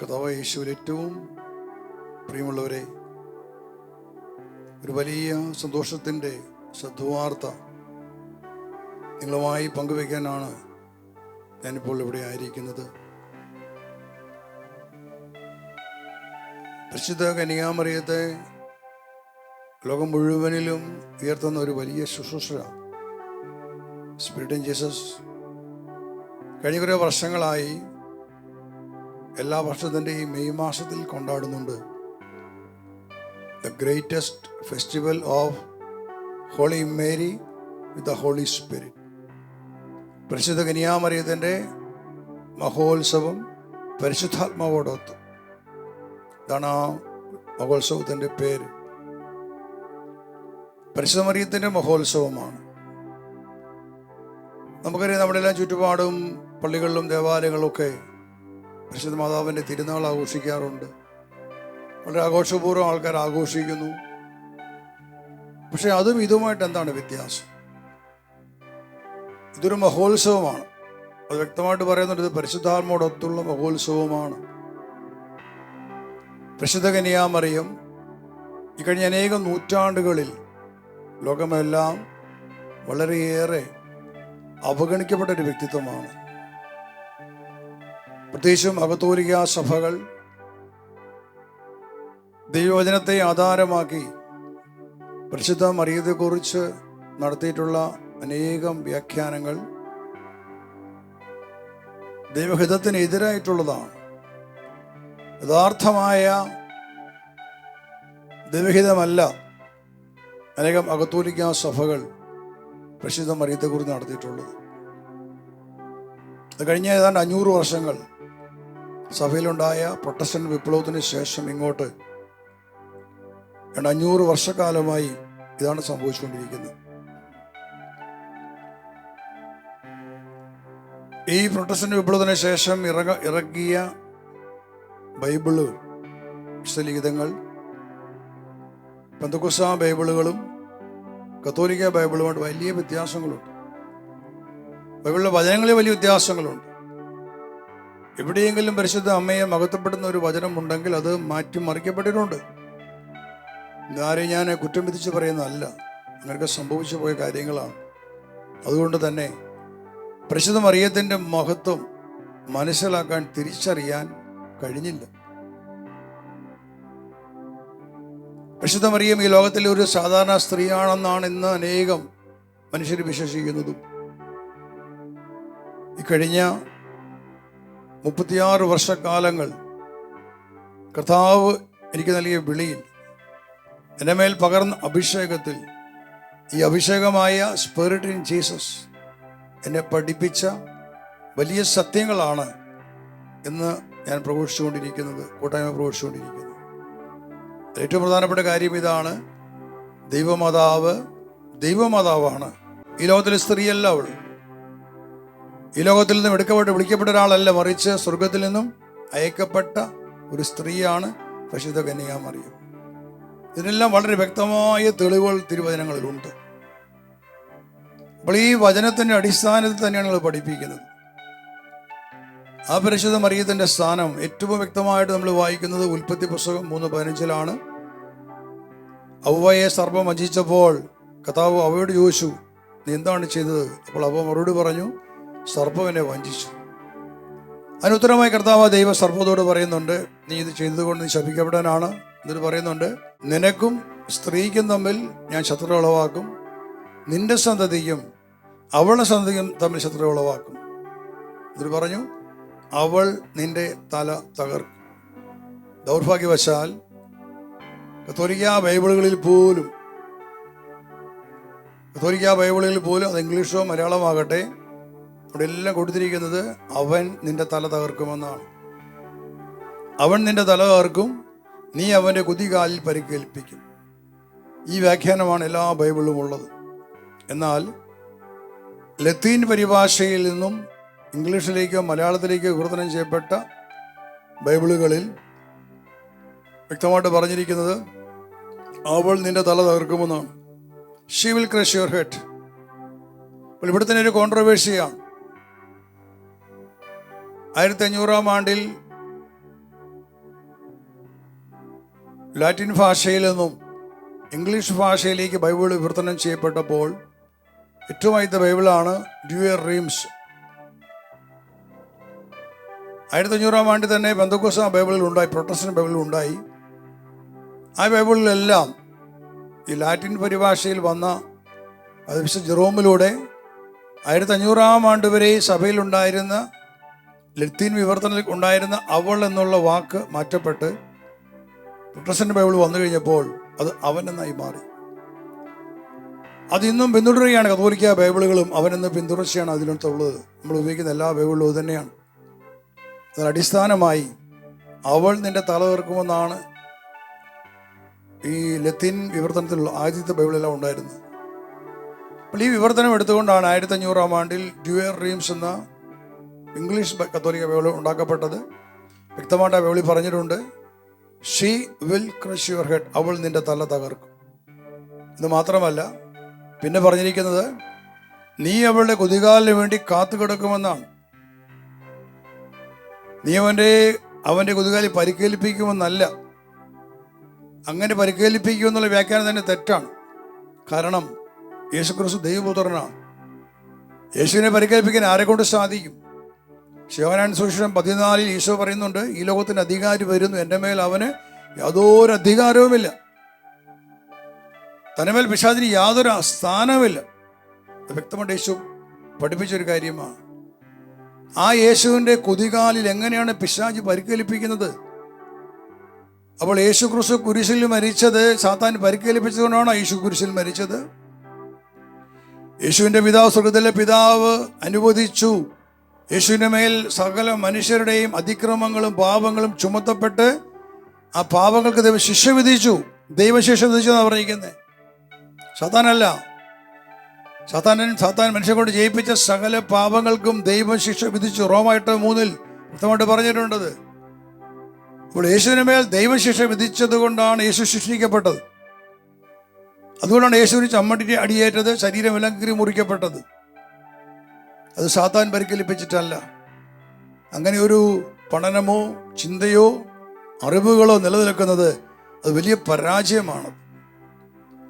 കഥാവ യേശുവിൽ ഏറ്റവും പ്രിയമുള്ളവരെ ഒരു വലിയ സന്തോഷത്തിന്റെ സദ്വാർത്ത നിങ്ങളുമായി പങ്കുവയ്ക്കാനാണ് ഞാനിപ്പോൾ ഇവിടെ ആയിരിക്കുന്നത്. പ്രസിദ്ധ കനികാമറിയത്തെ ലോകം മുഴുവനിലും ഉയർത്തുന്ന ഒരു വലിയ ശുശ്രൂഷ സ്പിരിറ്റ് ഇൻ ജീസസ് കഴിഞ്ഞ കുറേ വർഷങ്ങളായി എല്ലാ വർഷത്തിന്റെയും മെയ് മാസത്തിൽ കൊണ്ടാടുന്നുണ്ട്. The greatest festival of holy Mary with the holy spirit പരിശുദ്ധ കനിയാമറിയത്തിന്റെ മഹോത്സവം പരിശുദ്ധാത്മാവോടൊത്ത്. ഇതാണ് ആ മഹോത്സവത്തിന്റെ പേര്. പരിശുദ്ധമറിയത്തിന്റെ മഹോത്സവമാണ്. നമുക്കറിയാം നമ്മുടെ എല്ലാം ചുറ്റുപാടും പള്ളികളിലും ദേവാലയങ്ങളിലൊക്കെ പരിശുദ്ധ മാതാവിന്റെ തിരുനാൾ ആഘോഷിക്കാറുണ്ട്. വളരെ ആഘോഷപൂർവം ആൾക്കാർ ആഘോഷിക്കുന്നു. പക്ഷെ അതും ഇതുമായിട്ട് എന്താണ് വ്യത്യാസം? ഇതൊരു മഹോത്സവമാണ്. അത് വ്യക്തമായിട്ട് പറയുന്നുണ്ട് ഇത് പരിശുദ്ധാത്മോടൊത്തുള്ള മഹോത്സവമാണ്. പരിശുദ്ധ കനിയാമറിയം ഈ കഴിഞ്ഞ അനേകം നൂറ്റാണ്ടുകളിൽ ലോകമെല്ലാം വളരെയേറെ അവഗണിക്കപ്പെട്ട ഒരു വ്യക്തിത്വമാണ്. പ്രത്യേകിച്ചും അകത്തോലിക സഭകൾ ദൈവവചനത്തെ ആധാരമാക്കി പരിശുദ്ധ മറിയത്തെക്കുറിച്ച് നടത്തിയിട്ടുള്ള അനേകം വ്യാഖ്യാനങ്ങൾ ദൈവഹിതത്തിനെതിരായിട്ടുള്ളതാണ് യഥാർത്ഥമായ ദൈവഹിതമല്ല അനേകം അകത്തോലിക്ക സഭകൾ പ്രസിദ്ധ മറിയത്തെക്കുറിച്ച് നടത്തിയിട്ടുള്ളത്. കഴിഞ്ഞ ഏതാണ്ട് അഞ്ഞൂറ് വർഷങ്ങൾ സഭയിലുണ്ടായ പ്രൊട്ടസ്റ്റന്റ് വിപ്ലവത്തിന് ശേഷം ഇങ്ങോട്ട് രണ്ട് അഞ്ഞൂറ് വർഷക്കാലമായി ഇതാണ് സംഭവിച്ചുകൊണ്ടിരിക്കുന്നത്. ഈ പ്രൊട്ടസ്റ്റന്റ് വിപ്ലവത്തിന് ശേഷം ഇറങ്ങ ഇറക്കിയ ബൈബിൾ വിശുദ്ധലിഖിതങ്ങൾ പന്തക്കുസ ബൈബിളുകളും കത്തോലിക്ക ബൈബിളുമായിട്ട് വലിയ വ്യത്യാസങ്ങളുണ്ട്. ബൈബിളിലെ വചനങ്ങളിൽ വലിയ വ്യത്യാസങ്ങളുണ്ട്. എവിടെയെങ്കിലും പരിശുദ്ധ അമ്മയെ മകത്തപ്പെടുന്ന ഒരു വചനമുണ്ടെങ്കിൽ അത് മാറ്റിമറിക്കപ്പെട്ടിട്ടുണ്ട്. ഇതാരെയും ഞാൻ കുറ്റം വിധിച്ച് പറയുന്നതല്ല. അങ്ങനെയൊക്കെ സംഭവിച്ചു പോയ കാര്യങ്ങളാണ്. അതുകൊണ്ട് തന്നെ പരിശുദ്ധ മറിയത്തിന്റെ മഹത്വം മനസ്സിലാക്കാൻ തിരിച്ചറിയാൻ കഴിഞ്ഞില്ല. പരിശുദ്ധ മറിയം ഈ ലോകത്തിലെ ഒരു സാധാരണ സ്ത്രീയാണെന്നാണ് ഇന്ന് അനേകം മനുഷ്യർ വിശ്വസിക്കുന്നതും. ഈ കഴിഞ്ഞ മുപ്പത്തിയാറ് വർഷക്കാലങ്ങൾ കർത്താവ് എനിക്ക് നൽകിയ വിളിയിൽ എന്റെ മേൽ പകർന്ന അഭിഷേകത്തിൽ ഈ അഭിഷേകമായ സ്പിരിറ്റ് ഇൻ ജീസസ് എന്നെ പഠിപ്പിച്ച വലിയ സത്യങ്ങളാണ് എന്ന് ഞാൻ പ്രഘോഷിച്ചുകൊണ്ടിരിക്കുന്നത് കൂട്ടായ്മ പ്രഘോഷിച്ചുകൊണ്ടിരിക്കുന്നത് ഏറ്റവും പ്രധാനപ്പെട്ട കാര്യം ഇതാണ് ദൈവമാതാവ് ദൈവമാതാവാണ്. ഈ ലോകത്തിലെ സ്ത്രീയല്ല അവൾ. ഈ ലോകത്തിൽ നിന്നും എടുക്കപ്പെട്ട് വിളിക്കപ്പെട്ട ഒരാളല്ല മറിച്ച് സ്വർഗത്തിൽ നിന്നും അയക്കപ്പെട്ട ഒരു സ്ത്രീയാണ് പരിശുദ്ധ കന്യാമറിയം ഇതിനെല്ലാം വളരെ വ്യക്തമായ തെളിവുകൾ തിരുവചനങ്ങളിലുണ്ട്. അപ്പോൾ ഈ വചനത്തിന്റെ അടിസ്ഥാനത്തിൽ തന്നെയാണ് നിങ്ങൾ പഠിപ്പിക്കുന്നത്. ആ പരിശുദ്ധ മറിയത്തിന്റെ സ്ഥാനം ഏറ്റവും വ്യക്തമായിട്ട് നമ്മൾ വായിക്കുന്നത് ഉൽപ്പത്തി പുസ്തകം മൂന്ന് പതിനഞ്ചിലാണ്. അവയെ സർപ്പം വഞ്ചിച്ചപ്പോൾ കഥാവ് അവയോട് ചോദിച്ചു നീ എന്താണ് ചെയ്തത്? അപ്പോൾ അവ മറുപടി പറഞ്ഞു സർപ്പം എന്നെ വഞ്ചിച്ചു. അനുത്തരമായി കർത്താവ് ദൈവ സർപ്പത്തോട് പറയുന്നുണ്ട് നീ ഇത് ചെയ്തുകൊണ്ട് നീ ശപിക്കപ്പെടാനാണ്. എന്നിട്ട് പറയുന്നുണ്ട് നിനക്കും സ്ത്രീക്കും തമ്മിൽ ഞാൻ ശത്രു ഉളവാക്കും നിന്റെ സന്തതിയും അവളുടെ സന്തതിയും തമ്മിൽ ശത്രു ഉളവാക്കും എന്നിട്ട് പറഞ്ഞു അവൾ നിന്റെ തല തകർക്കും. ദൗർഭാഗ്യവശാൽ കത്തോലിക്ക ബൈബിളുകളിൽ പോലും കത്തോലിക്ക ബൈബിളുകളിൽ പോലും അത് ഇംഗ്ലീഷോ മലയാളമാകട്ടെ അവിടെ എല്ലാം കൊടുത്തിരിക്കുന്നത് അവൻ നിന്റെ തല തകർക്കുമെന്നാണ്. അവൻ നിന്റെ തല തകർക്കും നീ അവന്റെ കുതികാലിൽ പരിക്കേൽപ്പിക്കും. ഈ വ്യാഖ്യാനമാണ് എല്ലാ ബൈബിളിലും ഉള്ളത്. എന്നാൽ ലത്തീൻ പരിഭാഷയിൽ നിന്നും ഇംഗ്ലീഷിലേക്കോ മലയാളത്തിലേക്കോ വിവർത്തനം ചെയ്യപ്പെട്ട ബൈബിളുകളിൽ വ്യക്തമായിട്ട് പറഞ്ഞിരിക്കുന്നത് അവൾ നിന്റെ തല തകർക്കുമെന്നാണ്. She will crush your head ഇവിടെ തന്നെ ഒരു കോൺട്രവേഴ്സിയാണ് ആയിരത്തി അഞ്ഞൂറാം ആണ്ടിൽ ലാറ്റിൻ ഭാഷയിൽ നിന്നും ഇംഗ്ലീഷ് ഭാഷയിലേക്ക് ബൈബിൾ വിവർത്തനം ചെയ്യപ്പെട്ടപ്പോൾ ഏറ്റവും ആദ്യത്തെ ബൈബിളാണ് ഡ്യൂയർ റീംസ്. ആയിരത്തി അഞ്ഞൂറാം ആണ്ടിൽ തന്നെ ബന്ധക്കോസ ബൈബിളിൽ ഉണ്ടായി പ്രൊട്ടസ്റ്റന്റ് ബൈബിളിൽ ഉണ്ടായി. ആ ബൈബിളിലെല്ലാം ഈ ലാറ്റിൻ പരിഭാഷയിൽ വന്ന അത് വിശുദ്ധ ജെറോമിലൂടെ ആയിരത്തി അഞ്ഞൂറാം ആണ്ട് വരെ സഭയിലുണ്ടായിരുന്ന ലത്തീൻ വിവർത്തനത്തിൽ ഉണ്ടായിരുന്ന അവൾ എന്നുള്ള വാക്ക് മാറ്റപ്പെട്ട് പ്രൊട്ടസ്റ്റന്റ് ബൈബിൾ വന്നു കഴിഞ്ഞപ്പോൾ അത് അവൻ എന്നായി മാറി. അത് ഇന്നും പിന്തുടരുകയാണ്. കത്തോലിക്ക ബൈബിളുകളും അവനെന്ന് പിന്തുടർച്ചയാണ് അതിനകത്തുള്ളത്. നമ്മൾ ഉപയോഗിക്കുന്ന എല്ലാ ബൈബിളും അത് തന്നെയാണ്. അതിന് അടിസ്ഥാനമായി അവൾ നിന്റെ തല തീർക്കുമെന്നാണ് ഈ ലത്തീൻ വിവർത്തനത്തിലുള്ള ആദ്യത്തെ ബൈബിളെല്ലാം ഉണ്ടായിരുന്നത്. അപ്പോൾ ഈ വിവർത്തനം എടുത്തുകൊണ്ടാണ് ആയിരത്തി അഞ്ഞൂറാം ആണ്ടിൽ ഡ്യൂയർ റീംസ് എന്ന ഇംഗ്ലീഷ് കത്തോലിക്ക ബൈബിൾ ഉണ്ടാക്കപ്പെട്ടത്. വ്യക്തമായിട്ട് ആ ബൈബിളിൽ പറഞ്ഞിട്ടുണ്ട്. She will crush your head അവൾ നിന്റെ തല തകർക്കും. ഇത് മാത്രമല്ല പിന്നെ പറഞ്ഞിരിക്കുന്നത് നീ അവളുടെ കുതികാലിന് വേണ്ടി കാത്തു കിടക്കുമെന്നാണ്. നീ അവന്റെ അവന്റെ കുതികാലി പരിക്കേൽപ്പിക്കുമെന്നല്ല. അങ്ങനെ പരിക്കേൽപ്പിക്കുമെന്നുള്ള വ്യാഖ്യാനം തന്നെ തെറ്റാണ്. കാരണം യേശുക്രിസ്തു ദൈവപുത്രനാണ്. യേശുവിനെ പരിക്കേൽപ്പിക്കാൻ ആരെക്കൊണ്ട് കൊണ്ട് സാധിക്കും? ശിവനാൻ സുഷിഷം പതിനാലിൽ ഈശോ പറയുന്നുണ്ട് ഈ ലോകത്തിന് അധികാരി വരുന്നു. എന്റെ മേൽ അവന് യാതൊരു അധികാരവുമില്ല. തനമേൽ പിശാദിന് യാതൊരു സ്ഥാനവുമില്ല. വ്യക്തമായിട്ട് യേശു പഠിപ്പിച്ചൊരു കാര്യമാണ്. ആ യേശുവിന്റെ കുതികാലിൽ എങ്ങനെയാണ് പിശാജ് പരിക്കേൽപ്പിക്കുന്നത്? അപ്പോൾ യേശു ക്രിസ്തു കുരിശിൽ മരിച്ചത് സാത്താൻ പരിക്കേൽപ്പിച്ചതുകൊണ്ടാണ് യേശു കുരിശിൽ മരിച്ചത്? യേശുവിന്റെ പിതാവ് സ്വർഗത്തിലെ പിതാവ് അനുവദിച്ചു. യേശുവിന്റെ മേൽ സകല മനുഷ്യരുടെയും അതിക്രമങ്ങളും പാപങ്ങളും ചുമത്തപ്പെട്ട് ആ പാപങ്ങൾക്ക് ദൈവം ശിക്ഷ വിധിച്ചു. ദൈവശിക്ഷ വിധിച്ചു എന്നാണ് പറഞ്ഞിരിക്കുന്നത് സാത്താനല്ല. സാത്താനൻ സാത്താൻ മനുഷ്യനെ കൊണ്ട് ജയിപ്പിച്ച സകല പാപങ്ങൾക്കും ദൈവം ശിക്ഷ വിധിച്ചു. റോമായിട്ട് മൂന്നിൽ വ്യക്തമായിട്ട് പറഞ്ഞിട്ടുണ്ടത്. അപ്പോൾ യേശുവിന് മേൽ ദൈവശിക്ഷ വിധിച്ചത് കൊണ്ടാണ് യേശു ശിക്ഷിക്കപ്പെട്ടത്. അതുകൊണ്ടാണ് യേശുവിന് ചമ്മടി അടിയേറ്റത് ശരീരം വിലങ്കി മുറിക്കപ്പെട്ടത്. അത് സാത്താൻ പരിക്കേൽപ്പിച്ചിട്ടല്ല. അങ്ങനെ ഒരു പഠനമോ ചിന്തയോ അറിവുകളോ നിലനിൽക്കുന്നത് അത് വലിയ പരാജയമാണ്.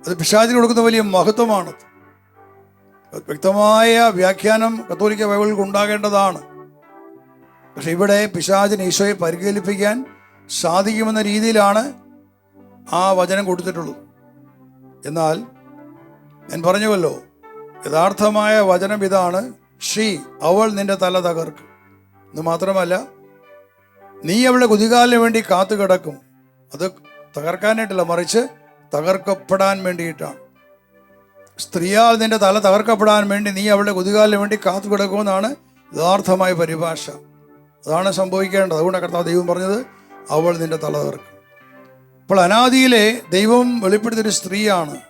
അത് പിശാചിന് കൊടുക്കുന്ന വലിയ മഹത്വമാണ്. വ്യക്തമായ വ്യാഖ്യാനം കത്തോലിക്ക ബൈബിളിൽ ഉണ്ടാകേണ്ടതാണ്. പക്ഷെ ഇവിടെ പിശാചിന് ഈശോയെ പരിഗേലിപ്പിക്കാൻ സാധിക്കുമെന്ന രീതിയിലാണ് ആ വചനം കൊടുത്തിട്ടുള്ളത്. എന്നാൽ ഞാൻ പറഞ്ഞുവല്ലോ യഥാർത്ഥമായ വചനം ഇതാണ്. ഷീ അവൾ നിന്റെ തല തകർക്കും. എന്ന് മാത്രമല്ല നീ അവളുടെ കുതികാലിന് വേണ്ടി കാത്തു കിടക്കും. അത് തകർക്കാനായിട്ടല്ല മറിച്ച് തകർക്കപ്പെടാൻ വേണ്ടിയിട്ടാണ്. സ്ത്രീയാൽ നിന്റെ തല തകർക്കപ്പെടാൻ വേണ്ടി നീ അവളുടെ കുതികാലിന് വേണ്ടി കാത്തു കിടക്കുമെന്നാണ് യഥാർത്ഥമായ പരിഭാഷ. അതാണ് സംഭവിക്കേണ്ടത്. അതുകൊണ്ട് കർത്താവ് ദൈവം പറഞ്ഞത് അവൾ നിന്റെ തല തകർക്കും. അപ്പോൾ അനാദിയിലെ ദൈവം വെളിപ്പെടുത്തിയൊരു സ്ത്രീയാണ്.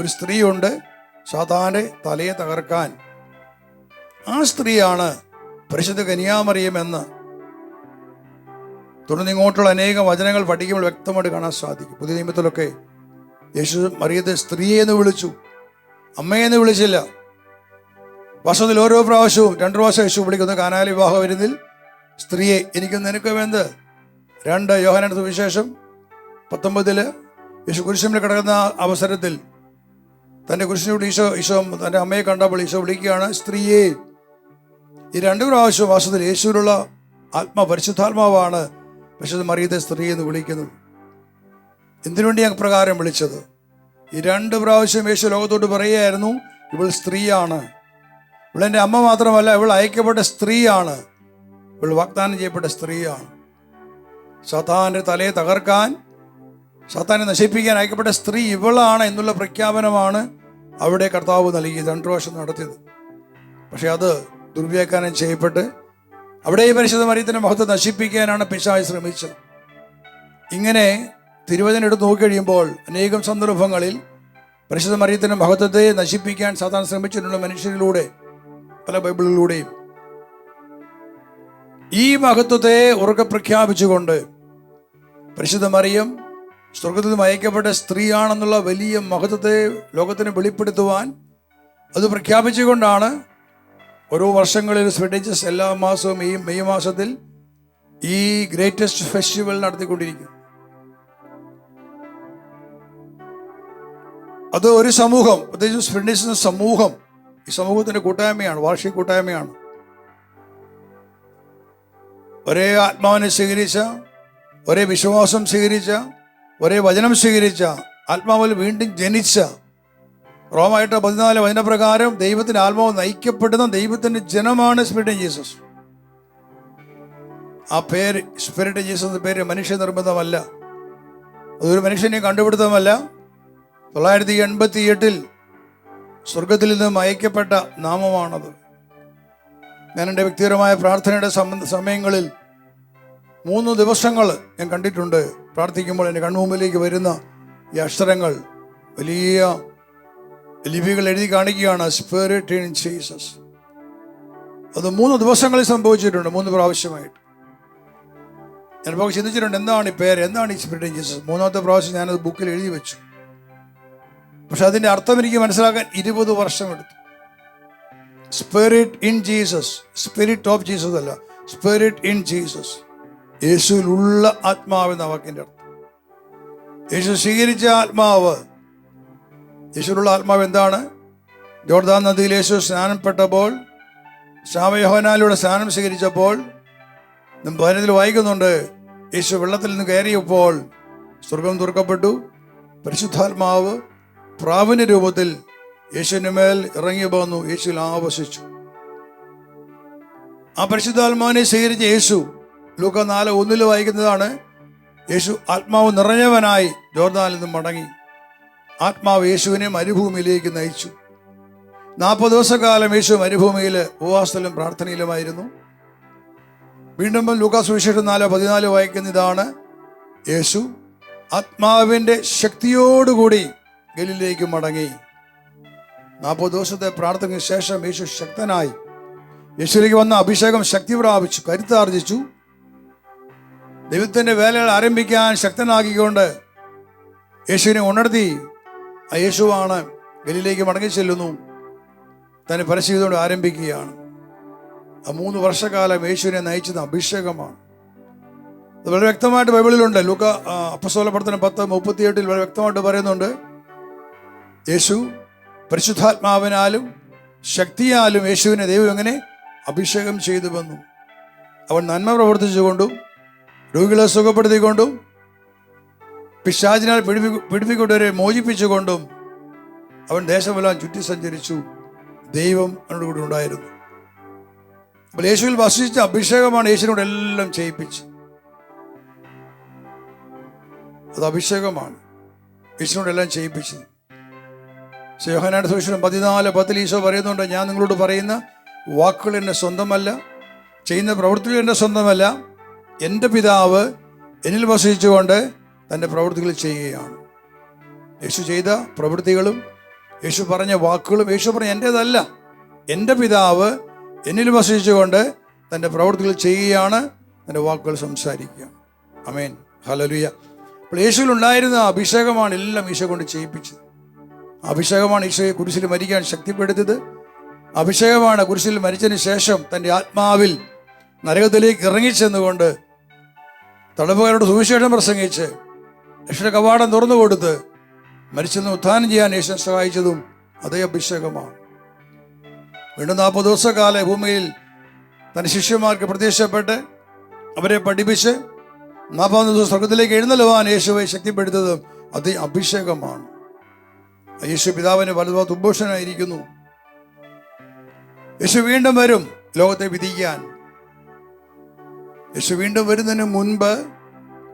ഒരു സ്ത്രീയുണ്ട് സാധാരണ തലയെ തകർക്കാൻ. ആ സ്ത്രീയാണ് പരിശുദ്ധ കനിയാമറിയം എന്ന് തുടർന്ന് ഇങ്ങോട്ടുള്ള അനേകം വചനങ്ങൾ പഠിക്കുമ്പോൾ വ്യക്തമായിട്ട് കാണാൻ സാധിക്കും. പുതിയ നിയമത്തിലൊക്കെ യേശു മറിയത്തെ സ്ത്രീയെ എന്ന് വിളിച്ചു. അമ്മയെന്ന് വിളിച്ചില്ല. വർഷത്തിൽ ഓരോ പ്രാവശ്യവും രണ്ടു പ്രാവശ്യം യേശു വിളിക്കുന്നു കാനാല വിവാഹ വരുന്നതിൽ സ്ത്രീയെ എനിക്ക് നിനക്കും എന്ത് രണ്ട് യോഹനടുത്ത സുവിശേഷം പത്തൊമ്പതിൽ യേശു കുരിശമ്മിൽ കിടക്കുന്ന അവസരത്തിൽ തന്റെ കുരിശിനോട് ഈശോ ഈശോ തന്റെ അമ്മയെ കണ്ടപ്പോൾ ഈശോ വിളിക്കുകയാണ് സ്ത്രീയെ ഈ രണ്ട് പ്രാവശ്യം വാസത്തിൽ യേശുവിനുള്ള ആത്മാ പരിശുദ്ധാത്മാവാണ് പരിശുദ്ധ മറിയത്തെ സ്ത്രീ എന്ന് വിളിക്കുന്നത്. എന്തിനുവേണ്ടി ഞാൻ പ്രകാരം വിളിച്ചത്? ഈ രണ്ട് പ്രാവശ്യം യേശു ലോകത്തോട്ട് പറയുകയായിരുന്നു ഇവൾ സ്ത്രീയാണ്. ഇവൾ എന്റെ അമ്മ മാത്രമല്ല ഇവൾ അയക്കപ്പെട്ട സ്ത്രീയാണ്. ഇവൾ വാഗ്ദാനം ചെയ്യപ്പെട്ട സ്ത്രീയാണ്. സത്താന്റെ തലയെ തകർക്കാൻ സത്താനെ നശിപ്പിക്കാൻ അയക്കപ്പെട്ട സ്ത്രീ ഇവളാണ് എന്നുള്ള പ്രഖ്യാപനമാണ് അവിടെ കർത്താവ് നൽകിയത് രണ്ടു പ്രാവശ്യം നടത്തിയത്. പക്ഷെ അത് ദുർവ്യാഖ്യാനം ചെയ്യപ്പെട്ട് അവിടെ ഈ പരിശുദ്ധ മറിയത്തിന്റെ മഹത്വം നശിപ്പിക്കാനാണ് പിശായി ശ്രമിച്ചത്. ഇങ്ങനെ തിരുവചനം എടുത്ത് നോക്കിക്കഴിയുമ്പോൾ അനേകം സന്ദർഭങ്ങളിൽ പരിശുദ്ധ മറിയത്തിന്റെ മഹത്വത്തെ നശിപ്പിക്കാൻ സാധാരണ ശ്രമിച്ചിട്ടുള്ള മനുഷ്യരിലൂടെ പല ബൈബിളിലൂടെയും. ഈ മഹത്വത്തെ ഉറക്കെ പ്രഖ്യാപിച്ചുകൊണ്ട് പരിശുദ്ധ മറിയം സ്വർഗത്തിൽ മയക്കപ്പെട്ട സ്ത്രീയാണെന്നുള്ള വലിയ മഹത്വത്തെ ലോകത്തിന് വെളിപ്പെടുത്തുവാൻ അത് പ്രഖ്യാപിച്ചുകൊണ്ടാണ് ഓരോ വർഷങ്ങളിൽ സ്വിഡേജസ് എല്ലാ മാസവും ഈ മെയ് മാസത്തിൽ ഈ ഗ്രേറ്റസ്റ്റ് ഫെസ്റ്റിവൽ നടത്തിക്കൊണ്ടിരിക്കും അത് ഒരു സമൂഹം പ്രത്യേകിച്ച് സ്പിരിറ്റിസം സമൂഹം ഈ സമൂഹത്തിന്റെ കൂട്ടായ്മയാണ് വാർഷിക കൂട്ടായ്മയാണ്. ഒരേ ആത്മാവിനെ സ്വീകരിച്ച ഒരേ വിശ്വാസം സ്വീകരിച്ച ഒരേ വചനം സ്വീകരിച്ച ആത്മാവിൽ വീണ്ടും ജനിച്ച റോമായിട്ട് പതിനാല് വചനപ്രകാരം ദൈവത്തിന്റെ ആത്മാവ് നയിക്കപ്പെടുന്ന ദൈവത്തിന്റെ ജനമാണ് സ്പിരിറ്റ് ജീസസ് ആ പേര് സ്പിരിറ്റ് ജീസസ് പേര് മനുഷ്യ നിർബന്ധമല്ല. അതൊരു മനുഷ്യനെ കണ്ടുപിടുത്തമല്ല. തൊള്ളായിരത്തി എൺപത്തി എട്ടിൽ സ്വർഗത്തിൽ നിന്നും അയക്കപ്പെട്ട നാമമാണത്. ഞാൻ എന്റെ വ്യക്തിപരമായ പ്രാർത്ഥനയുടെ സമയങ്ങളിൽ മൂന്ന് ദിവസങ്ങൾ ഞാൻ കണ്ടിട്ടുണ്ട്. പ്രാർത്ഥിക്കുമ്പോൾ എന്റെ കൺമുമ്പിലേക്ക് വരുന്ന ഈ അക്ഷരങ്ങൾ വലിയ ലിപികൾ എഴുതി കാണിക്കുകയാണ് സ്പിരിറ്റ് ഇൻ ജീസസ് അത് മൂന്ന് ദിവസങ്ങളിൽ സംഭവിച്ചിട്ടുണ്ട് മൂന്ന് പ്രാവശ്യമായിട്ട്. ഞാൻ ഇപ്പോൾ ചിന്തിച്ചിട്ടുണ്ട് എന്താണ് ഈ പേര് എന്താണ് ഈ സ്പിരിറ്റ് ഇൻ ജീസസ് മൂന്നാമത്തെ പ്രാവശ്യം ഞാനത് ബുക്കിൽ എഴുതി വെച്ചു. പക്ഷെ അതിന്റെ അർത്ഥം എനിക്ക് മനസ്സിലാക്കാൻ ഇരുപത് വർഷമെടുത്തു spirit in Jesus spirit of Jesus അല്ല. സ്പിരിറ്റ് ഇൻ ജീസസ് യേശുവിലുള്ള ആത്മാവ് എന്ന വാക്കിന്റെ അർത്ഥം. യേശു സ്വീകരിച്ച ആത്മാവ് യേശുവിലുള്ള ആത്മാവ് എന്താണ്? ജോർദാൻ നദിയിൽ യേശു സ്നാനപ്പെട്ടപ്പോൾ ശ്രാമയോഹനാലൂടെ സ്നാനം സ്വീകരിച്ചപ്പോൾ ഭവനത്തിൽ വായിക്കുന്നുണ്ട് യേശു വെള്ളത്തിൽ നിന്ന് കയറിയപ്പോൾ സ്വർഗം തുറക്കപ്പെട്ടു. പരിശുദ്ധാത്മാവ് പ്രാവിന്റെ രൂപത്തിൽ യേശുവിന്റെ മേൽ ഇറങ്ങി വന്നു യേശുവിൽ ആവശിച്ചു. ആ പരിശുദ്ധാത്മാവിനെ സ്വീകരിച്ച യേശു ലൂക്ക നാല് ഒന്നിൽ വായിക്കുന്നതാണ് യേശു ആത്മാവ് നിറഞ്ഞവനായി ജോർദാനിൽ നിന്ന് മടങ്ങി. ആത്മാവ് യേശുവിനെ മരുഭൂമിയിലേക്ക് നയിച്ചു. നാൽപ്പത് ദിവസക്കാലം യേശു മരുഭൂമിയിൽ ഉപവാസത്തിലും പ്രാർത്ഥനയിലുമായിരുന്നു. വീണ്ടും ലൂക്കാ സുവിശേഷം നാല് പതിനാല് വായിക്കുന്ന ഇതാണ് യേശു ആത്മാവിന്റെ ശക്തിയോടുകൂടി ഗലിലേക്ക് മടങ്ങി. നാൽപ്പത് ദിവസത്തെ പ്രാർത്ഥനയ്ക്ക് ശേഷം യേശു ശക്തനായി യേശുവിലേക്ക് വന്ന അഭിഷേകം ശക്തി പ്രാപിച്ചു കരുത്താർജിച്ചു ദൈവത്തിന്റെ വേലകൾ ആരംഭിക്കാൻ ശക്തനാക്കിക്കൊണ്ട് യേശുവിനെ ഉണർത്തി യേശുവാണ് ഗലിലേക്ക് മടങ്ങി ചെല്ലുന്നു. തന്നെ പരസ്യതയോട് ആരംഭിക്കുകയാണ്. ആ മൂന്ന് വർഷക്കാലം യേശുവിനെ നയിച്ചത് അഭിഷേകമാണ്. അത് വളരെ വ്യക്തമായിട്ട് ബൈബിളിലുണ്ട്. ലൂക്ക അപ്പസോല പ്രവർത്തനം പത്ത് മുപ്പത്തിയെട്ടിൽ വളരെ വ്യക്തമായിട്ട് പറയുന്നുണ്ട്. യേശു പരിശുദ്ധാത്മാവിനാലും ശക്തിയാലും യേശുവിനെ ദൈവം എങ്ങനെ അഭിഷേകം ചെയ്തു വന്നു അവൻ നന്മ പ്രവർത്തിച്ചുകൊണ്ടും രോഗികളെ സുഖപ്പെടുത്തിക്കൊണ്ടും പിശാചിനാൽ പിടിപ്പി പിടിപ്പിക്കൊണ്ടവരെ മോചിപ്പിച്ചുകൊണ്ടും അവൻ ദേശമെല്ലാം ചുറ്റി സഞ്ചരിച്ചു. ദൈവം അവനോട് കൂടി ഉണ്ടായിരുന്നു. അപ്പോൾ യേശുവിൽ വസിച്ച അഭിഷേകമാണ് യേശുവിനോട് എല്ലാം ചെയ്യിപ്പിച്ച്. അത് അഭിഷേകമാണ് യേശുവിനോട് എല്ലാം ചെയ്യിപ്പിച്ചത് യോഹനാട് സുവിശേഷം പതിനാല് പത്തിൽ ഈശോ പറയുന്നുണ്ട് ഞാൻ നിങ്ങളോട് പറയുന്ന വാക്കുകൾ എന്റെ സ്വന്തമല്ല ചെയ്യുന്ന പ്രവൃത്തികൾ എന്റെ സ്വന്തമല്ല. എന്റെ പിതാവ് എന്നിൽ വസിച്ചുകൊണ്ട് തന്റെ പ്രവൃത്തികൾ ചെയ്യുകയാണ്. യേശു ചെയ്ത പ്രവൃത്തികളും യേശു പറഞ്ഞ വാക്കുകളും യേശു പറഞ്ഞ എന്റേതല്ല. എന്റെ പിതാവ് എന്നിൽ വസിച്ചുകൊണ്ട് തന്റെ പ്രവൃത്തികൾ ചെയ്യുകയാണ്. തന്റെ വാക്കുകൾ സംസാരിക്കുക. അമേൻ ഹലലുയ അപ്പോൾ യേശുവിൽ ഉണ്ടായിരുന്ന അഭിഷേകമാണ് എല്ലാം ഈശോ കൊണ്ട് ചെയ്യിപ്പിച്ചത്. അഭിഷേകമാണ് ഈശോയെ കുരിശിൽ മരിക്കാൻ ശക്തിപ്പെടുത്തിയത്. അഭിഷേകമാണ് കുരിശിൽ മരിച്ചതിന് ശേഷം തന്റെ ആത്മാവിൽ നരകത്തിലേക്ക് ഇറങ്ങിച്ചെന്നുകൊണ്ട് തടവുകാരോട് സുവിശേഷം പ്രസംഗിച്ച് രക്ഷണ കവാടം തുറന്നു കൊടുത്ത് മരിച്ചെന്ന് ഉത്ഥാനം ചെയ്യാൻ യേശു സഹായിച്ചതും അതേ അഭിഷേകമാണ്. വീണ്ടും നാൽപ്പത് ദിവസക്കാല ഭൂമിയിൽ തന്റെ ശിഷ്യന്മാർക്ക് പ്രത്യക്ഷപ്പെട്ട് അവരെ പഠിപ്പിച്ച് നാൽപ്പത് ദിവസം സ്വർഗത്തിലേക്ക് എഴുന്നള്ളുവാൻ യേശുവെ ശക്തിപ്പെടുത്തതും അതേ അഭിഷേകമാണ്. യേശു പിതാവിന് വലുതാ ഉദ്ഘോഷനായിരിക്കുന്നു യേശു വീണ്ടും വരും ലോകത്തെ വിധിക്കാൻ. യേശു വീണ്ടും വരുന്നതിന് മുൻപ്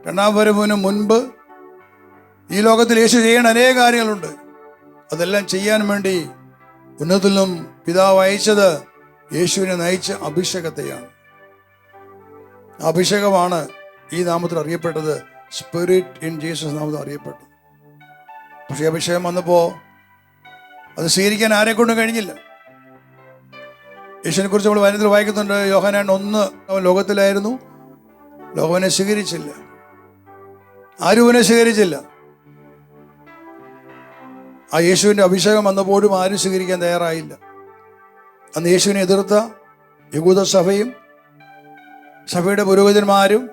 രണ്ടാം വരവിന് മുൻപ് ഈ ലോകത്തിൽ യേശു ചെയ്യേണ്ട അനേക കാര്യങ്ങളുണ്ട്. അതെല്ലാം ചെയ്യാൻ വേണ്ടി ഉന്നതിലും പിതാവ് അയച്ചത് യേശുവിനെ നയിച്ച അഭിഷേകത്തെയാണ്. അഭിഷേകമാണ് ഈ നാമത്തിൽ അറിയപ്പെട്ടത്. സ്പിരിറ്റ് ഇൻ ജീസസ് നാമത്തിൽ അറിയപ്പെട്ടത്. പക്ഷേ അഭിഷേകം വന്നപ്പോൾ അത് സ്വീകരിക്കാൻ ആരെ കൊണ്ടും കഴിഞ്ഞില്ല. യേശുവിനെ കുറിച്ച് നമ്മൾ വനത്തിൽ വായിക്കുന്നുണ്ട്. യോഹനാൻ ഒന്ന് അവൻ ലോകത്തിലായിരുന്നു. ലോകവനെ സ്വീകരിച്ചില്ല. ആരും അവനെ സ്വീകരിച്ചില്ല. ആ യേശുവിന്റെ അഭിഷേകം വന്നപ്പോഴും ആരും സ്വീകരിക്കാൻ തയ്യാറായില്ല. അന്ന് യേശുവിനെ എതിർത്ത യഹൂദ സഭയും സഭയുടെ പുരോഹിതന്മാരും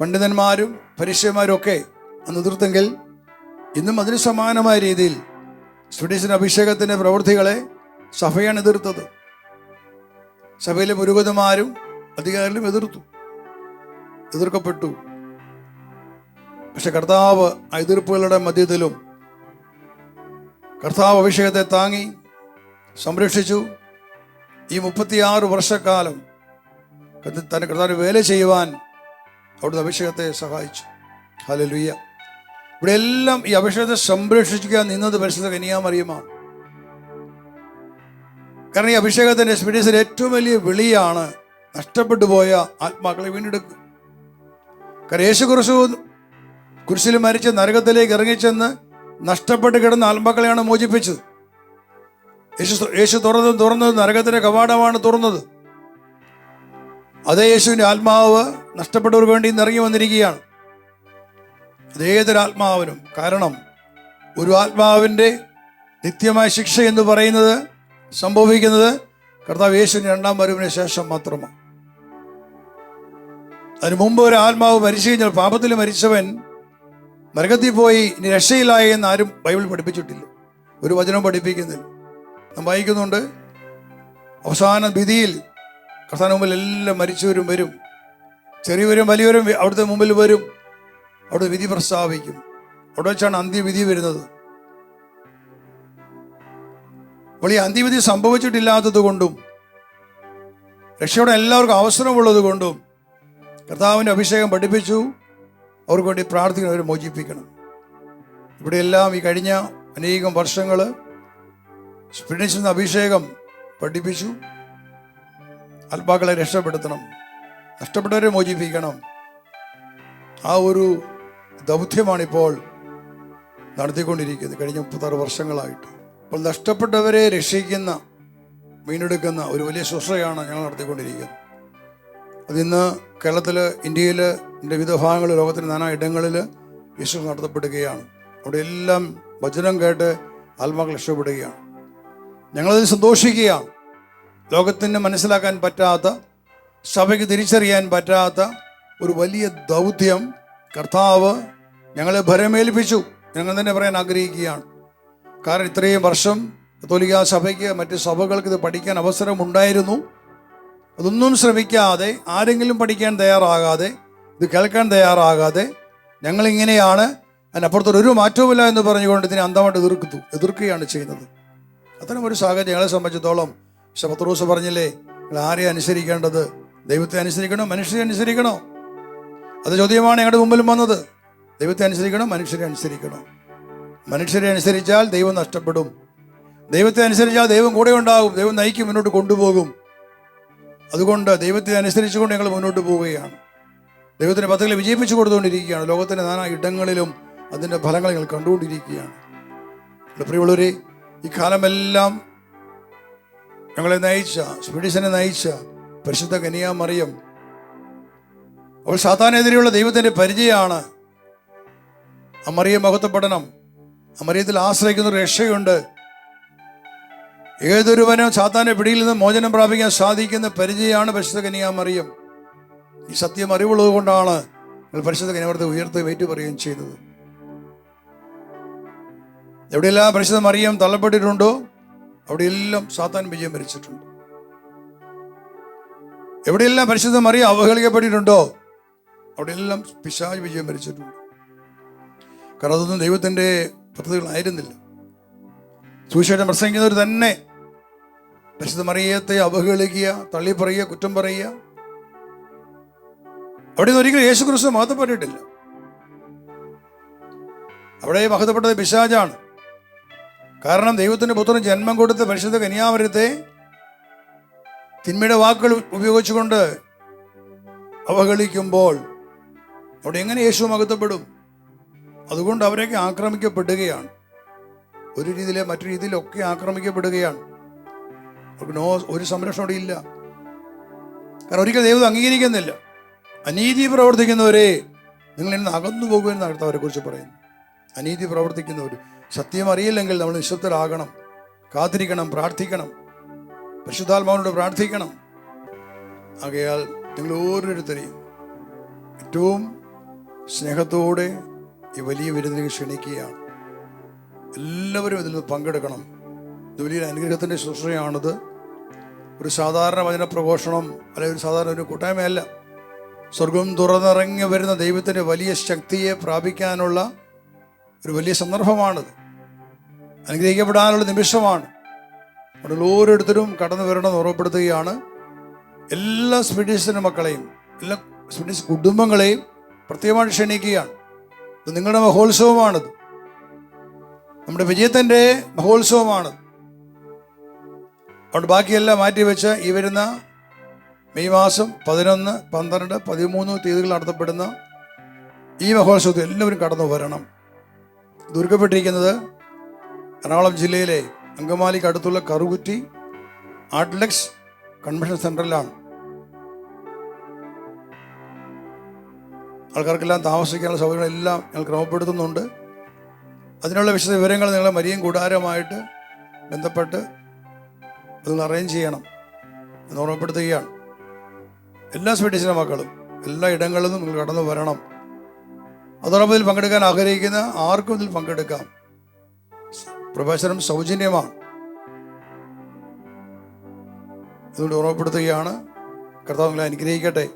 പണ്ഡിതന്മാരും പരിശയന്മാരും ഒക്കെ അന്ന് എതിർത്തെങ്കിൽ ഇന്നും അതിന് സമാനമായ രീതിയിൽ സ്വീഡിഷിന്റെ അഭിഷേകത്തിന്റെ പ്രവൃത്തികളെ സഭയാണ് എതിർത്തത്. സഭയിലെ പുരോഗതിമാരും അധികാരികളും എതിർത്തു എതിർക്കപ്പെട്ടു. പക്ഷെ കർത്താവ് ആ എതിർപ്പുകളുടെ മധ്യത്തിലും കർത്താവ് അഭിഷേകത്തെ താങ്ങി സംരക്ഷിച്ചു. ഈ മുപ്പത്തിയാറ് വർഷക്കാലം തന്നെ കർത്താവിന് വേല ചെയ്യുവാൻ അവിടുത്തെ അഭിഷേകത്തെ സഹായിച്ചു. ഹലലുയ്യ ഇവിടെ എല്ലാം ഈ അഭിഷേകത്തെ സംരക്ഷിക്കാൻ നിന്നത് പരിശുദ്ധ കനിയാമറിയമാണ് കാരണം ഈ അഭിഷേകത്തിന്റെ സ്പിരിറ്റ്സിൽ ഏറ്റവും വലിയ വിളിയാണ് നഷ്ടപ്പെട്ടു പോയ ആത്മാക്കളെ വീണ്ടെടുക്കുക. കാരണം യേശു കുറിച്ചു കുരിശിൽ മരിച്ച് നരകത്തിലേക്ക് ഇറങ്ങിച്ചെന്ന് നഷ്ടപ്പെട്ട് കിടന്ന ആത്മാക്കളെയാണ് മോചിപ്പിച്ചത്. യേശു യേശു തുറന്നത് തുറന്നത് നരകത്തിന്റെ കവാടമാണ് തുറന്നത്. അതേ യേശുവിന്റെ ആത്മാവ് നഷ്ടപ്പെട്ടവർക്ക് വേണ്ടി ഇറങ്ങി വന്നിരിക്കുകയാണ്. അതേതൊരു കാരണം ഒരു ആത്മാവിന്റെ നിത്യമായ ശിക്ഷ എന്ന് പറയുന്നത് സംഭവിക്കുന്നത് കർത്താവ് യേശുവിന് രണ്ടാം വരവിന് ശേഷം മാത്രമാണ്. അതിനു മുമ്പ് ഒരു ആത്മാവ് മരിച്ചു കഴിഞ്ഞാൽ പാപത്തിൽ മരിച്ചവൻ നരകത്തിൽ പോയി ഇനി രക്ഷയിലായി എന്ന് ആരും ബൈബിൾ പഠിപ്പിച്ചിട്ടില്ല. ഒരു വചനവും പഠിപ്പിക്കുന്നില്ല. നാം വായിക്കുന്നുണ്ട് അവസാന വിധിയിൽ കർത്താവിന് മുമ്പിൽ എല്ലാം മരിച്ചവരും വരും. ചെറിയവരും വലിയവരും അവിടുത്തെ മുമ്പിൽ വരും. അവിടെ വിധി പ്രസ്താവിക്കും. അവിടെ വെച്ചാണ് അന്ത്യവിധി വരുന്നത്. അപ്പോൾ ഈ അന്ത്യവിധി സംഭവിച്ചിട്ടില്ലാത്തത് കൊണ്ടും രക്ഷയുടെ എല്ലാവർക്കും അവസരമുള്ളത് കൊണ്ടും കർത്താവിന്റെ അഭിഷേകം പഠിപ്പിച്ചു. അവർക്ക് വേണ്ടി പ്രാർത്ഥിക്കണം അവരെ മോചിപ്പിക്കണം. ഇവിടെയെല്ലാം ഈ കഴിഞ്ഞ അനേകം വർഷങ്ങൾ സ്പിരിച്വൽ അഭിഷേകം പഠിപ്പിച്ചു. ആത്മാക്കളെ രക്ഷപ്പെടുത്തണം നഷ്ടപ്പെട്ടവരെ മോചിപ്പിക്കണം. ആ ഒരു ദൗത്യമാണിപ്പോൾ നടത്തിക്കൊണ്ടിരിക്കുന്നത് കഴിഞ്ഞ മുപ്പത്താറ് വർഷങ്ങളായിട്ട്. അപ്പോൾ നഷ്ടപ്പെട്ടവരെ രക്ഷിക്കുന്ന മീനെടുക്കുന്ന ഒരു വലിയ ശുശ്രയാണ് ഞങ്ങൾ നടത്തിക്കൊണ്ടിരിക്കുന്നത്. അതിന്ന് കേരളത്തിൽ ഇന്ത്യയിൽ ഇതിന്റെ വിവിധ ഭാഗങ്ങളിൽ ലോകത്തിന്റെ നാനാ ഇടങ്ങളിൽ യേശു നടത്തപ്പെടുകയാണ്. അവിടെ എല്ലാം വചനം കേട്ട് ആത്മാക്കൾ രക്ഷപ്പെടുകയാണ്. ഞങ്ങളതിൽ സന്തോഷിക്കുകയാണ്. ലോകത്തിന് മനസ്സിലാക്കാൻ പറ്റാത്ത സഭയ്ക്ക് തിരിച്ചറിയാൻ പറ്റാത്ത ഒരു വലിയ ദൗത്യം കർത്താവ് ഞങ്ങളെ ഭരമേൽപ്പിച്ചു. ഞങ്ങൾ തന്നെ പറയാൻ ആഗ്രഹിക്കുകയാണ്. കാരണം ഇത്രയും വർഷം കത്തോലിക്ക സഭയ്ക്ക് മറ്റ് സഭകൾക്ക് ഇത് പഠിക്കാൻ അവസരമുണ്ടായിരുന്നു. അതൊന്നും ശ്രമിക്കാതെ ആരെങ്കിലും പഠിക്കാൻ തയ്യാറാകാതെ ഇത് കേൾക്കാൻ തയ്യാറാകാതെ ഞങ്ങളിങ്ങനെയാണ് അതിനപ്പുറത്തൊരു ഒരു മാറ്റവുമില്ല എന്ന് പറഞ്ഞുകൊണ്ട് ഇതിനെ അന്തമായിട്ട് എതിർക്കുന്നു എതിർക്കുകയാണ് ചെയ്യുന്നത്. അത്തരം ഒരു സാഹചര്യം ഞങ്ങളെ സംബന്ധിച്ചിടത്തോളം പത്രോസ് പറഞ്ഞില്ലേ നിങ്ങൾ ആരെ അനുസരിക്കേണ്ടത്? ദൈവത്തെ അനുസരിക്കണോ മനുഷ്യരെ അനുസരിക്കണോ? അത് ചോദ്യമാണ് ഞങ്ങളുടെ മുമ്പിലും വന്നത്. ദൈവത്തെ അനുസരിക്കണോ മനുഷ്യരെ അനുസരിക്കണോ? മനുഷ്യരെ അനുസരിച്ചാൽ ദൈവം നഷ്ടപ്പെടും. ദൈവത്തെ അനുസരിച്ചാൽ ദൈവം കൂടെ ഉണ്ടാകും. ദൈവം നയിക്കും മുന്നോട്ട് കൊണ്ടുപോകും. അതുകൊണ്ട് ദൈവത്തെ അനുസരിച്ചുകൊണ്ട് ഞങ്ങൾ മുന്നോട്ട് പോവുകയാണ്. ദൈവത്തിന്റെ പദ്ധതികളെ വിജയിപ്പിച്ചു കൊടുത്തുകൊണ്ടിരിക്കുകയാണ്. ലോകത്തിന്റെ നാനാ ഇടങ്ങളിലും അതിന്റെ ഫലങ്ങൾ നിങ്ങൾ കണ്ടുകൊണ്ടിരിക്കുകയാണ്. പ്രിയമുള്ളവരെ ഈ കാലമെല്ലാം ഞങ്ങളെ നയിച്ച സ്പിഡിസിനെ നയിച്ച പരിശുദ്ധ കനിയാ മറിയം. അവൾ സാത്താനെതിരെയുള്ള ദൈവത്തിന്റെ പരിചയമാണ്. ആ മറിയം മഹത്വപ്പെടണം ആ മറിയത്തിൽ ആശ്രയിക്കുന്ന രക്ഷയുണ്ട്. ഏതൊരുവനും സാത്താന്റെ പിടിയിൽ നിന്ന് മോചനം പ്രാപിക്കാൻ സാധിക്കുന്ന പരിചയമാണ് പരിശുദ്ധ കനിയാ മറിയം. ഈ സത്യം അറിവുള്ളത് കൊണ്ടാണ് നിങ്ങൾ പരിശുദ്ധ കനിയാമത്തെ ഉയർത്ത് വെയിറ്റ് പറയുകയും ചെയ്തത്. എവിടെയെല്ലാം പരിശുദ്ധ മറിയം തള്ളപ്പെട്ടിട്ടുണ്ടോ അവിടെയെല്ലാം സാത്താൻ വിജയം ഭരിച്ചിട്ടുണ്ട് എവിടെയെല്ലാം പരിശുദ്ധ മറിയം അവഹേളിക്കപ്പെട്ടിട്ടുണ്ടോ അവിടെയെല്ലാം പിശാജ് വിജയം ഭരിച്ചിട്ടുണ്ട് കാരണം അതൊന്നും ദൈവത്തിന്റെ പദ്ധതികളായിരുന്നില്ല. സുവിശേഷം പ്രസംഗിക്കുന്നവർ തന്നെ പരിശുദ്ധ മറിയത്തെ അവഹേളിക്കുക തള്ളി പറയുക കുറ്റം പറയുക അവിടെ നിന്ന് ഒരിക്കലും യേശു ക്രിസ്തു മഹത്വപ്പെട്ടിട്ടില്ല അവിടെ മഹത്വപ്പെട്ടത് പിശാജാണ് കാരണം ദൈവത്തിന്റെ പുത്രൻ ജന്മം കൊടുത്ത പരിശുദ്ധ കന്യാവരത്തെ തിന്മയുടെ വാക്കുകൾ ഉപയോഗിച്ചുകൊണ്ട് അവഹേളിക്കുമ്പോൾ അവിടെ എങ്ങനെ യേശു മഹത്വപ്പെടും? അതുകൊണ്ട് അവരൊക്കെ ആക്രമിക്കപ്പെടുകയാണ്. ഒരു രീതിയിലെ മറ്റു രീതിയിലൊക്കെ ആക്രമിക്കപ്പെടുകയാണ്. അവർക്ക് നോ ഒരു സംരക്ഷണം ഇല്ല. കാരണം ഒരിക്കലും ദൈവം അംഗീകരിക്കുന്നില്ല. അനീതി പ്രവർത്തിക്കുന്നവരെ നിങ്ങൾ ഇന്ന് അകന്നു പോകുമെന്ന് അവരെ കുറിച്ച് പറയുന്നു. അനീതി പ്രവർത്തിക്കുന്നവർ സത്യം അറിയില്ലെങ്കിൽ നമ്മൾ നിശബ്ദരാകണം കാത്തിരിക്കണം പ്രാർത്ഥിക്കണം പരിശുദ്ധാത്മാവിനോട് പ്രാർത്ഥിക്കണം. ആകയാൽ നിങ്ങൾ ഓരോരുത്തരെയും ഏറ്റവും സ്നേഹത്തോടെ ഈ വലിയ വിരുന്നിലേക്ക് ക്ഷണിക്കുകയാണ്. എല്ലാവരും ഇതിൽ നിന്ന് പങ്കെടുക്കണം. ഇത് വലിയൊരു അനുഗ്രഹത്തിന്റെ ശുശ്രൂഷയാണിത്. ഒരു സാധാരണ വചന പ്രഘോഷണം അല്ലെങ്കിൽ ഒരു സാധാരണ ഒരു കൂട്ടായ്മയല്ല. സ്വർഗം തുറന്നിറങ്ങി വരുന്ന ദൈവത്തിന്റെ വലിയ ശക്തിയെ പ്രാപിക്കാനുള്ള ഒരു വലിയ സന്ദർഭമാണിത്. അനുഗ്രഹിക്കപ്പെടാനുള്ള നിമിഷമാണ്. അവിടെ ഓരോരുത്തരും കടന്നു വരണമെന്ന് ഓർമ്മപ്പെടുത്തുകയാണ്. എല്ലാ സ്പിഡിസിന്റെ മക്കളെയും എല്ലാ സ്പിഡിസ് കുടുംബങ്ങളെയും പ്രത്യേകമായിട്ട് ക്ഷണിക്കുകയാണ്. ഇത് നിങ്ങളുടെ മഹോത്സവമാണിത്. നമ്മുടെ വിജയത്തിന്റെ മഹോത്സവമാണിത്. അതുകൊണ്ട് ബാക്കിയെല്ലാം മാറ്റിവെച്ച് ഈ വരുന്ന മെയ് മാസം പതിനൊന്ന് പന്ത്രണ്ട് പതിമൂന്ന് തീയതികൾ നടത്തപ്പെടുന്ന ഈ മഹോത്സവത്തിൽ എല്ലാവരും കടന്നു വരണം. ദുർഗപ്പെട്ടിരിക്കുന്നത് എറണാകുളം ജില്ലയിലെ അങ്കമാലിക്ക് അടുത്തുള്ള കറുകുറ്റി ആഡ്ലക്സ് കൺവെൻഷൻ സെന്ററിലാണ് ആൾക്കാർക്കെല്ലാം താമസിക്കാനുള്ള സൗകര്യങ്ങളെല്ലാം ഞങ്ങൾ ക്രമപ്പെടുത്തുന്നുണ്ട്. അതിനുള്ള വിശദ വിവരങ്ങൾ നിങ്ങളെ മരിയും കൂടാരമായിട്ട് ബന്ധപ്പെട്ട് അത് അറേഞ്ച് ചെയ്യണം എന്ന് ഓർമ്മപ്പെടുത്തുകയാണ്. എല്ലാ സ്വീഡിഷിന്റെ മക്കളും എല്ലാ ഇടങ്ങളിലും നിങ്ങൾ കടന്നു വരണം. അതോടൊപ്പം ഇതിൽ പങ്കെടുക്കാൻ ആഗ്രഹിക്കുന്ന ആർക്കും ഇതിൽ പങ്കെടുക്കാം. പ്രവേശനം സൗജന്യമാണ്. അതുകൊണ്ട് ഓർമ്മപ്പെടുത്തുകയാണ്. കർത്താവ് നിങ്ങളെ അനുഗ്രഹിക്കട്ടെ.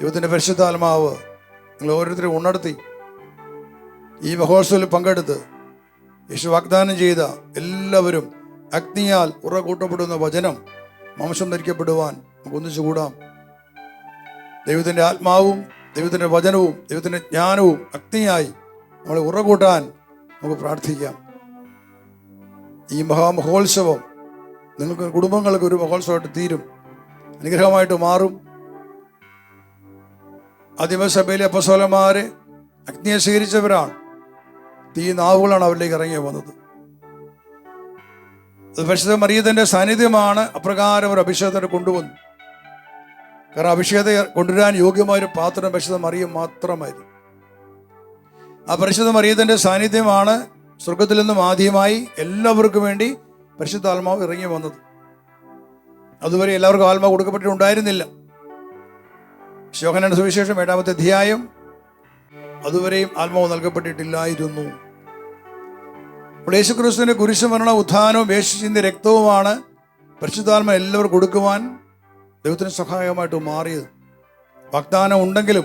ദൈവത്തിന്റെ പരിശുദ്ധാത്മാവ് നിങ്ങൾ ഓരോരുത്തരും ഉണർത്തി ഈ മഹോത്സവത്തിൽ പങ്കെടുത്ത് യേശു വാഗ്ദാനം ചെയ്ത എല്ലാവരും അഗ്നിയാൽ ഉറ കൂട്ടപ്പെടുന്ന വചനം മാംസം ധരിക്കപ്പെടുവാൻ നമുക്ക് ഒന്നിച്ചു കൂടാം ദൈവത്തിന്റെ ആത്മാവും ദൈവത്തിന്റെ വചനവും ദൈവത്തിന്റെ ജ്ഞാനവും അഗ്നിയായി നമ്മളെ ഉറകൂട്ടാൻ നമുക്ക് പ്രാർത്ഥിക്കാം. ഈ മഹാമഹോത്സവം നിങ്ങൾക്ക് കുടുംബങ്ങൾക്ക് ഒരു മഹോത്സവമായിട്ട് തീരും. അനുഗ്രഹമായിട്ട് മാറും. അധിമസഭയിലെ അപ്പസോലന്മാരെ അഗ്നിയെ സ്വീകരിച്ചവരാണ്. തീ നാവുകളാണ് അവരിലേക്ക് ഇറങ്ങി വന്നത് പരിശുദ്ധ മറിയത്തിന്റെ സാന്നിധ്യമാണ് അപ്രകാരം ഒരു അഭിഷേകത്തിന് കൊണ്ടുവന്നു. കാരണം അഭിഷേകത്തെ കൊണ്ടുവരാൻ യോഗ്യമായ ഒരു പാത്രം പരിശുദ്ധ മറിയം മാത്രമായിരുന്നു. ആ പരിശുദ്ധ മറിയത്തിന്റെ സാന്നിധ്യമാണ് സ്വർഗത്തിൽ നിന്നും ആദ്യമായി എല്ലാവർക്കും വേണ്ടി പരിശുദ്ധ ആത്മാവ് ഇറങ്ങി വന്നത്. അതുവരെ എല്ലാവർക്കും ആത്മാവ് കൊടുക്കപ്പെട്ടിട്ടുണ്ടായിരുന്നില്ല. ശോഹനന്റെ സുവിശേഷം ഏഴാമത്തെ അധ്യായം അതുവരെയും ആത്മാവ് നൽകപ്പെട്ടിട്ടില്ലായിരുന്നു. അപ്പോൾ യേശുക്രിസ്തുവിന്റെ കുരിശുമരണ ഉത്ഥാനവും യേശുചിന്റെ രക്തവുമാണ് പരിശുദ്ധാത്മ എല്ലാവർക്കും കൊടുക്കുവാൻ ദൈവത്തിന് സഹായകമായിട്ട് മാറിയത്. വാഗ്ദാനം ഉണ്ടെങ്കിലും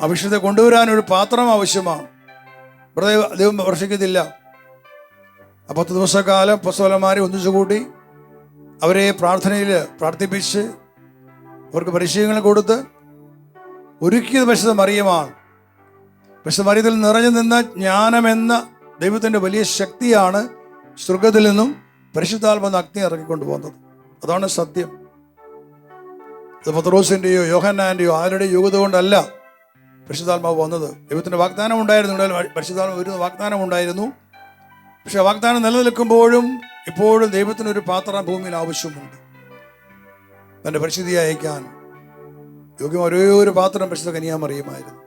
അഭിഷേകത്തെ കൊണ്ടുവരാൻ ഒരു പാത്രം ആവശ്യമാണ്. ഇവിടെ ദൈവം വർഷിക്കത്തില്ല. ആ പത്ത് ദിവസക്കാലം പുസ്തകന്മാരെ ഒന്നിച്ചു കൂട്ടി അവരെ പ്രാർത്ഥനയിൽ പ്രാർത്ഥിപ്പിച്ച് അവർക്ക് പരിശീലനം കൊടുത്ത് ഒരുക്കിയത് പരിശുദ്ധ മറിയമാണ്. പരിശുദ്ധ മറിയത്തിൽ നിറഞ്ഞു നിന്ന ജ്ഞാനമെന്ന ദൈവത്തിന്റെ വലിയ ശക്തിയാണ് സ്വർഗത്തിൽ നിന്നും പരിശുദ്ധാത്മന അഗ്നി ഇറങ്ങിക്കൊണ്ട് പോകുന്നത്. അതാണ് സത്യം. ഇത് പത്രോസിന്റെയോ യോഹന്നാന്റെയോ ആരുടെ യോഗ്യത കൊണ്ടല്ല പരിശുദ്ധാത്മാവ് വന്നത്. ദൈവത്തിന്റെ വാഗ്ദാനം ഉണ്ടായിരുന്നു. പരിശുദ്ധാത്മ ഒരു വാഗ്ദാനം ഉണ്ടായിരുന്നു. പക്ഷെ വാഗ്ദാനം നിലനിൽക്കുമ്പോഴും ഇപ്പോഴും ദൈവത്തിന് ഒരു പാത്രം ഭൂമിയിൽ ആവശ്യമുണ്ട്. തന്റെ പരിശുദ്ധി അയക്കാൻ യോഗ്യം ഒരേ ഒരു പാത്രം പരിശുദ്ധ കനിയാമറിയുമായിരുന്നു.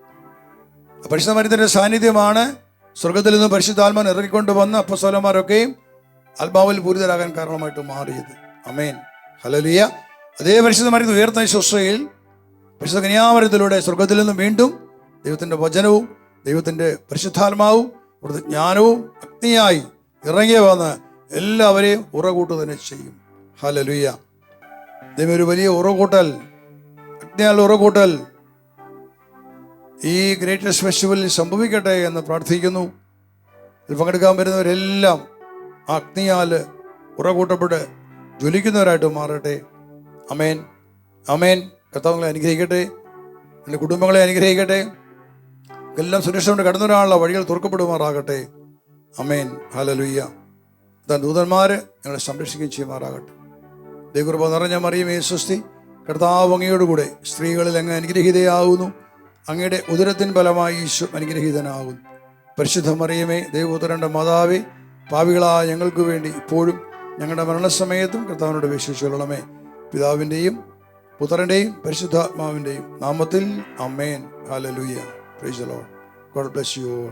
പരിശുദ്ധ മരുന്നിന്റെ സാന്നിധ്യമാണ് സ്വർഗത്തിൽ നിന്ന് പരിശുദ്ധാത്മാൻ ഇറങ്ങിക്കൊണ്ട് വന്ന അപ്പസ്വലന്മാരൊക്കെയും ആത്മാവിൽ പൂരിതരാകാൻ കാരണമായിട്ട് മാറിയത്. അമേൻ ഹലലിയ അതേ പരിശുദ്ധമായിരുന്നു ഉയർത്തുന്ന ഉയർത്ത ശുശ്രയിൽ പരിശുദ്ധ കന്യാമരത്തിലൂടെ സ്വർഗത്തിൽ നിന്നും വീണ്ടും ദൈവത്തിന്റെ വചനവും ദൈവത്തിന്റെ പരിശുദ്ധാത്മാവും അവിടുത്തെ ജ്ഞാനവും അഗ്നിയായി ഇറങ്ങി വന്ന് എല്ലാവരെയും ഉറകൂട്ടു തന്നെ ചെയ്യും. ഹലലുയ്യ ദൈവം ഒരു വലിയ ഉറകൂട്ടൽ അഗ്നിയാൽ ഉറകൂട്ടൽ ഈ ഗ്രേറ്റസ്റ്റ് ഫെസ്റ്റിവലിൽ സംഭവിക്കട്ടെ എന്ന് പ്രാർത്ഥിക്കുന്നു. ഇതിൽ പങ്കെടുക്കാൻ വരുന്നവരെല്ലാം അഗ്നിയാൽ ഉറകൂട്ടപ്പെട്ട് ജ്വലിക്കുന്നവരായിട്ട് മാറട്ടെ. അമേൻ അമേൻ കർത്താവങ്ങളെ അനുഗ്രഹിക്കട്ടെ. എന്റെ കുടുംബങ്ങളെ അനുഗ്രഹിക്കട്ടെ. എല്ലാം സുരക്ഷയോടെ കടന്നു വരാനുള്ള വഴികൾ തുറക്കപ്പെടുമാറാകട്ടെ. അമേൻ ഹലലുയ്യ ദൂതന്മാർ ഞങ്ങളെ സംരക്ഷിക്കുകയും ചെയ്യുമാറാകട്ടെ. ദൈവകൃപ നിറഞ്ഞ മറിയും സ്വസ്തി കർത്താവ് അങ്ങയോടുകൂടെ സ്ത്രീകളിൽ അങ്ങ് അനുഗ്രഹീതയാകുന്നു അങ്ങയുടെ ഉദരത്തിൻ ഫലമായി ഈശോ അനുഗ്രഹീതനാകുന്നു. പരിശുദ്ധ മറിയമേ ദൈവപുത്രന്റെ മാതാവേ പാവികളായ ഞങ്ങൾക്ക് വേണ്ടി ഇപ്പോഴും ഞങ്ങളുടെ മരണസമയത്തും കർത്താവിനോട് വിശ്വസിച്ചുകൊള്ളണമേ പിതാവിന്റെയും പുത്രന്റെയും പരിശുദ്ധാത്മാവിന്റെയും നാമത്തിൽ അമ്മേൻ hallelujah praise the Lord God bless you all